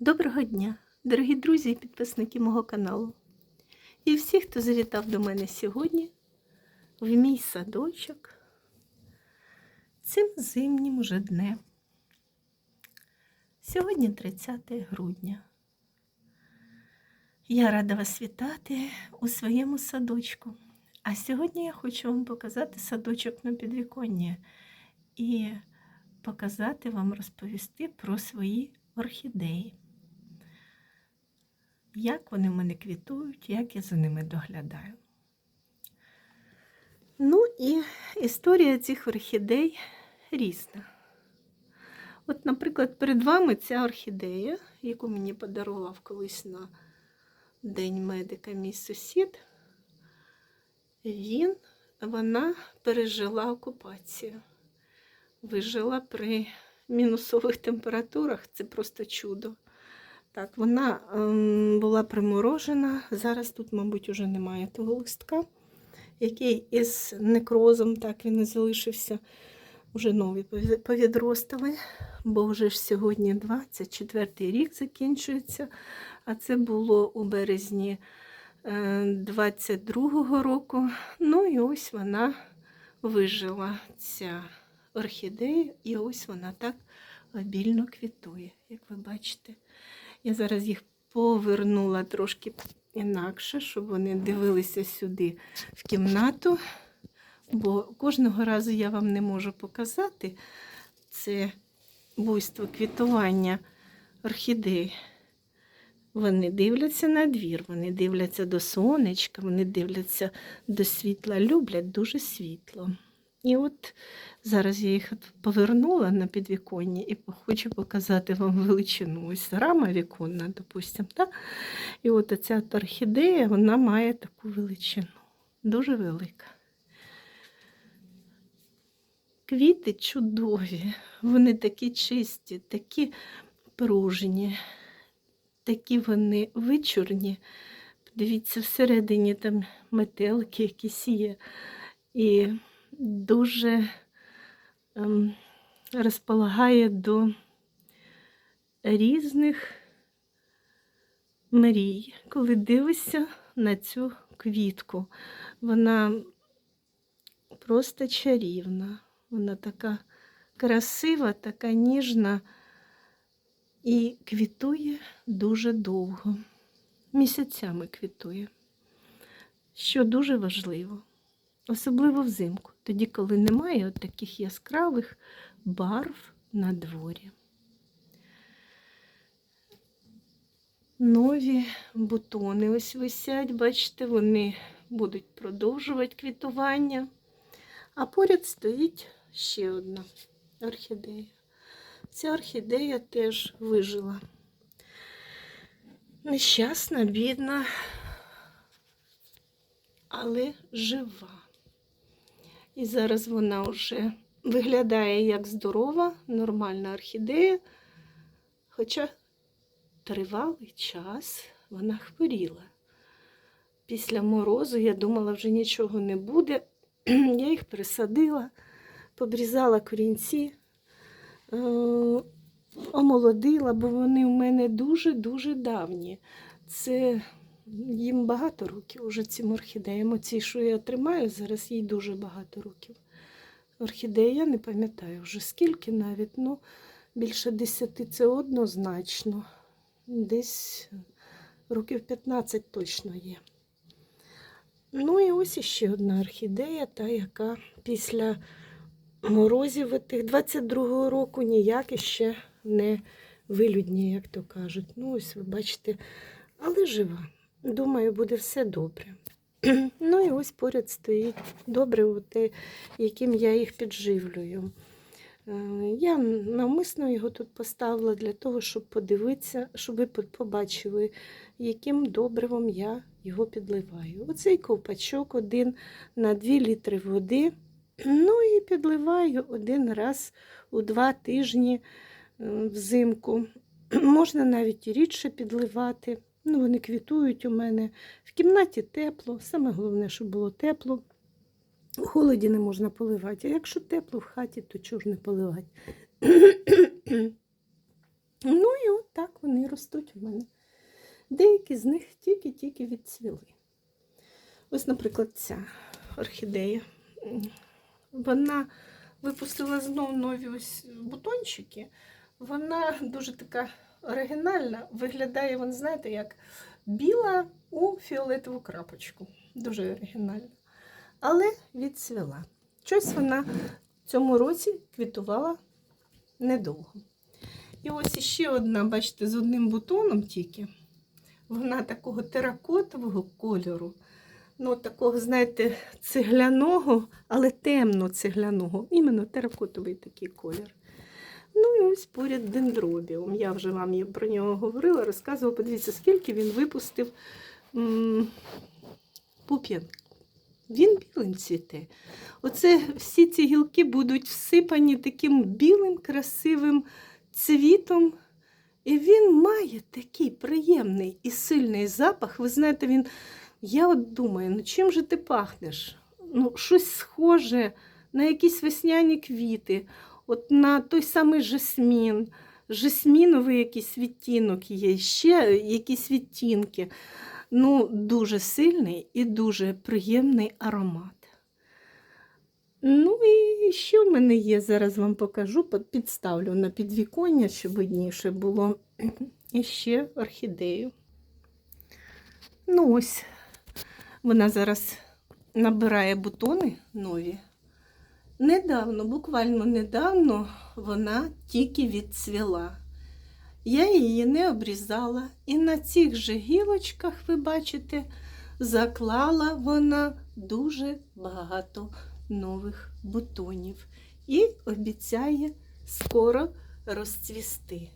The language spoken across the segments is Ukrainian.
Доброго дня, дорогі друзі і підписники мого каналу. І всі, хто завітав до мене сьогодні в мій садочок цим зимнім уже днем. Сьогодні 30 грудня. Я рада вас вітати у своєму садочку. А сьогодні я хочу вам показати садочок на підвіконні і показати вам розповісти про свої орхідеї. Як вони в мене квітують, як я за ними доглядаю. Ну і історія цих орхідей різна. От, наприклад, перед вами ця орхідея, яку мені подарував колись на День медика мій сусід, він, вона пережила окупацію. Вижила при мінусових температурах, це просто чудо. Так, вона ем, була приморожена. Зараз тут, мабуть, уже немає того листка, який із некрозом так він і залишився. Уже нові пові- повідростали, бо вже ж сьогодні 24 рік закінчується, а це було у березні е, 22-го року. Ну і ось вона вижила ця орхідея, і ось вона так обільно квітує, як ви бачите. Я зараз їх повернула трошки інакше, щоб вони дивилися сюди в кімнату, бо кожного разу я вам не можу показати це буйство квітування орхідей. Вони дивляться на двір, вони дивляться до сонечка, вони дивляться до світла, люблять дуже світло. І от зараз я їх повернула на підвіконня і хочу показати вам величину. Ось рама віконна, допустимо. Так? І от оця орхідея вона має таку величину. Дуже велика. Квіти чудові, вони такі чисті, такі пружні, такі вони вичурні. Дивіться, всередині там метелики якісь є. І дуже ем, розполагає до різних мрій, коли дивишся на цю квітку. Вона просто чарівна, вона така красива, така ніжна і квітує дуже довго, місяцями квітує, що дуже важливо особливо взимку, тоді, коли немає от таких яскравих барв на дворі. Нові бутони ось висять, бачите, вони будуть продовжувати квітування. А поряд стоїть ще одна орхідея. Ця орхідея теж вижила. Нещасна, бідна, але жива. І зараз вона вже виглядає як здорова, нормальна орхідея. Хоча тривалий час вона хворіла. Після морозу я думала, вже нічого не буде. Я їх присадила, подрізала корінці, е, омолодила, бо вони у мене дуже-дуже давні. Це їм багато років уже цим орхідеям. Оці, що я тримаю, зараз їй дуже багато років. Орхідея, я не пам'ятаю вже скільки навіть, ну більше десяти це однозначно. Десь років 15 точно є. Ну і ось іще одна орхідея, та, яка після морозів тих 22-го року ніяк іще не вилюдніє, як то кажуть. Ну, ось ви бачите, але жива. Думаю, буде все добре. Ну і ось поряд стоїть добре, те, яким я їх підживлюю. Е, Я навмисно його тут поставила для того, щоб подивитися, щоб ви побачили, яким добривом я його підливаю. Оцей ковпачок один на 2 літри води. Ну і підливаю один раз у два тижні взимку. Можна навіть і рідше підливати. Ну, вони квітують у мене. В кімнаті тепло. Саме головне, щоб було тепло. У холоді не можна поливати. А якщо тепло в хаті, то чого ж не поливати? Ну і от так вони ростуть у мене. Деякі з них тільки-тільки відцвіли. Ось, наприклад, ця орхідея. Вона випустила знов нові ось бутончики. Вона дуже така оригінальна. Виглядає, вон, знаєте, як біла у фіолетову крапочку. Дуже оригінальна. Але відцвіла. Щось вона в цьому році квітувала недовго. І ось іще одна, бачите, з одним бутоном тільки. Вона такого теракотового кольору. Ну, такого, знаєте, цегляного, але темно цегляного. Іменно теракотовий такий колір. Ну і ось поряд дендробіум. Я вже вам про нього говорила, розказувала. Подивіться, скільки він випустив пуп'ян. Він білим цвіте. Оце всі ці гілки будуть всипані таким білим, красивим цвітом. І він має такий приємний і сильний запах. Ви знаєте, він. Я от думаю, ну чим же ти пахнеш? Ну, щось схоже на якісь весняні квіти, от на той самий жасмін, жасміновий якийсь відтінок є, ще якісь відтінки. Ну, дуже сильний і дуже приємний аромат. Ну і що в мене є? Зараз вам покажу, підставлю на підвіконня, щоб видніше було. І ще орхідею. Ну ось, вона зараз набирає бутони нові. Недавно, буквально недавно, вона тільки відцвіла. Я її не обрізала, і на цих же гілочках, ви бачите, заклала вона дуже багато нових бутонів і обіцяє скоро розцвісти.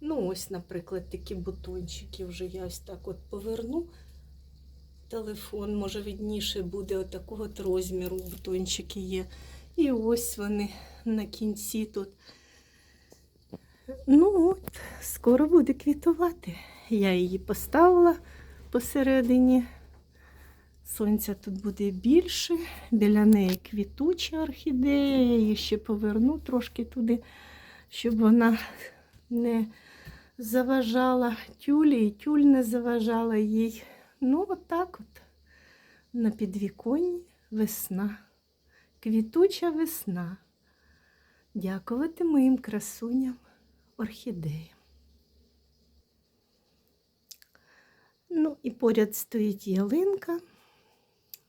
Ну, ось, наприклад, такі бутончики вже я ось так от поверну. Телефон, може, відніше буде отакого от розміру бутончики є. І ось вони на кінці тут. Ну от, скоро буде квітувати. Я її поставила посередині. Сонця тут буде більше. Біля неї квітуча орхідея. Я її ще поверну трошки туди, щоб вона не заважала тюлі, і тюль не заважала їй. Ну, отак от. На підвіконні весна. Квітуча весна. Дякувати моїм красуням орхідеям. Ну і поряд стоїть ялинка,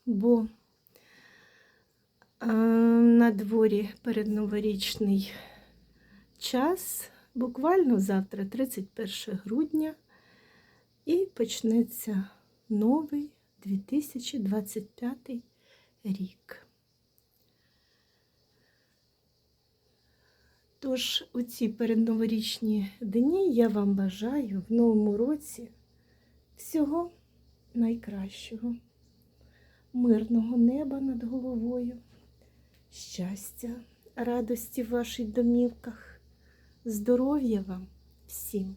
бо е, на дворі передноворічний час, буквально завтра, 31 грудня, і почнеться новий 2025 рік. Тож у ці передноворічні дні я вам бажаю в новому році всього найкращого, мирного неба над головою, щастя, радості в ваших домівках, здоров'я вам всім,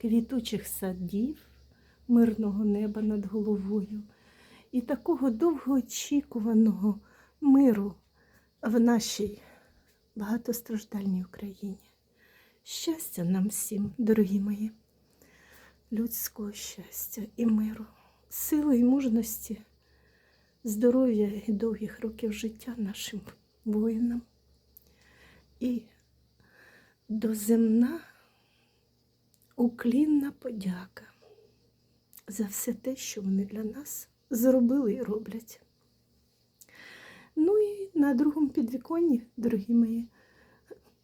квітучих садів, мирного неба над головою і такого довгоочікуваного миру в нашій багатостраждальній Україні. Щастя нам всім, дорогі мої, людського щастя і миру, сили і мужності, здоров'я і довгих років життя нашим воїнам. І доземна уклінна подяка за все те, що вони для нас зробили і роблять. Ну і на другому підвіконні, дорогі мої,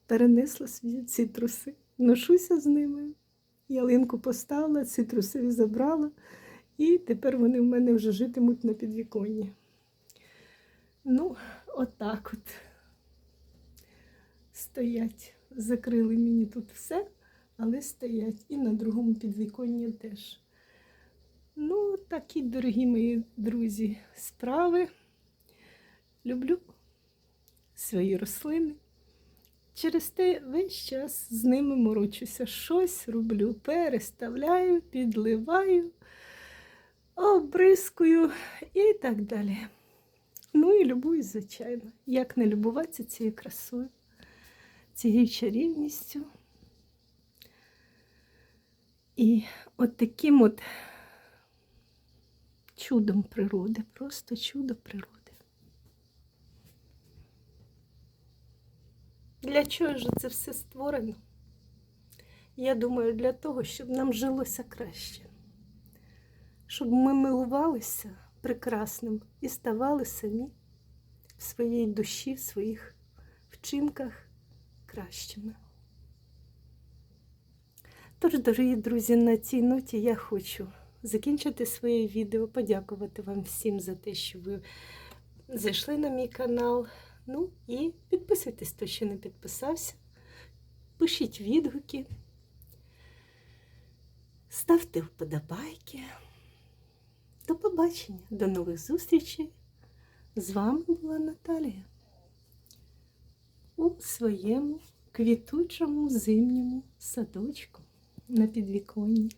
перенесла свої цитруси. Ношуся з ними. Ялинку поставила, цитрусові забрала, і тепер вони в мене вже житимуть на підвіконні. Ну, отак от стоять. Закрили мені тут все, але стоять. І на другому підвіконні теж. Ну, такі, дорогі мої друзі, справи. Люблю свої рослини. Через те весь час з ними морочуся. Щось роблю, переставляю, підливаю, обрискую і так далі. Ну і любуюсь, звичайно. Як не любуватися цією красою, цією чарівністю. І от таким от чудом природи, просто чудо природи. Для чого ж це все створено? Я думаю, для того, щоб нам жилося краще, щоб ми милувалися прекрасним і ставали самі в своїй душі, в своїх вчинках кращими. Тож, дорогі друзі, на цій ноті я хочу закінчити своє відео, подякувати вам всім за те, що ви зайшли на мій канал. Ну і підписуйтесь, хто ще не підписався. Пишіть відгуки, ставте вподобайки. До побачення, до нових зустрічей. З вами була Наталія у своєму квітучому зимньому садочку на підвіконні.